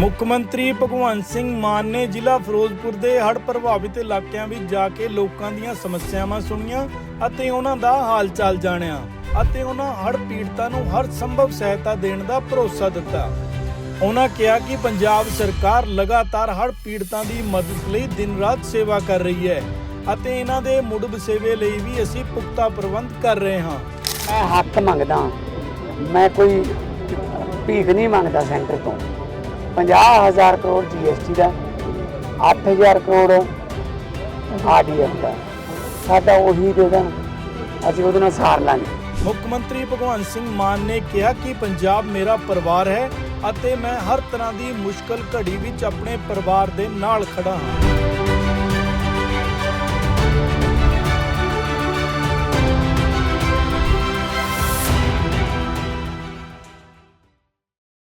ਮੁੱਖ ਮੰਤਰੀ ਭਗਵੰਤ ਸਿੰਘ ਮਾਨ ਨੇ ਜ਼ਿਲ੍ਹਾ ਫਿਰੋਜ਼ਪੁਰ ਦੇ ਹੜ੍ਹ ਪ੍ਰਭਾਵਿਤ ਇਲਾਕਿਆਂ ਵਿੱਚ ਜਾ ਕੇ ਲੋਕਾਂ ਦੀਆਂ ਸਮੱਸਿਆਵਾਂ ਸੁਣੀਆਂ ਅਤੇ ਉਹਨਾਂ ਦਾ ਹਾਲ ਚਾਲ ਜਾਣਿਆ ਅਤੇ ਉਹਨਾਂ ਹੜ੍ਹ ਪੀੜਤਾਂ ਨੂੰ ਹਰ ਸੰਭਵ ਸਹਾਇਤਾ ਦੇਣ ਦਾ ਭਰੋਸਾ ਦਿੱਤਾ। ਉਹਨਾਂ ਕਿਹਾ ਕਿ ਪੰਜਾਬ ਸਰਕਾਰ ਲਗਾਤਾਰ ਹੜ੍ਹ ਪੀੜਤਾਂ ਦੀ ਮਦਦ ਲਈ ਦਿਨ ਰਾਤ ਸੇਵਾ ਕਰ ਰਹੀ ਹੈ ਅਤੇ ਇਹਨਾਂ ਦੇ ਮੁੜ ਵਸੇਵੇ ਲਈ ਵੀ ਅਸੀਂ ਪੁਖਤਾ ਪ੍ਰਬੰਧ ਕਰ ਰਹੇ ਹਾਂ। ਮੈਂ ਹੱਕ ਮੰਗਦਾ, ਮੈਂ ਕੋਈ ਭੀਖ ਨਹੀਂ ਮੰਗਦਾ ਸੈਂਟਰ ਤੋਂ। 50000 ਕਰੋੜ ਜੀਐਸਟੀ ਦਾ 8000 ਕਰੋੜ ਆਰਡੀਐਫ ਦਾ। ਸਾਡਾ ਉਹੀ ਦੇ ਦੇਣ। ਅਸੀਂ ਉਹਦੇ ਨਾਲ ਸਾਰ ਲਾਂਗੇ। ਮੁੱਖ ਮੰਤਰੀ ਭਗਵੰਤ ਸਿੰਘ ਮਾਨ ਨੇ ਕਿਹਾ ਕਿ ਪੰਜਾਬ ਮੇਰਾ ਪਰਿਵਾਰ ਹੈ ਅਤੇ ਮੈਂ ਹਰ ਤਰ੍ਹਾਂ ਦੀ ਮੁਸ਼ਕਲ ਘੜੀ ਵਿੱਚ ਆਪਣੇ ਪਰਿਵਾਰ ਦੇ ਨਾਲ ਖੜਾ ਹਾਂ।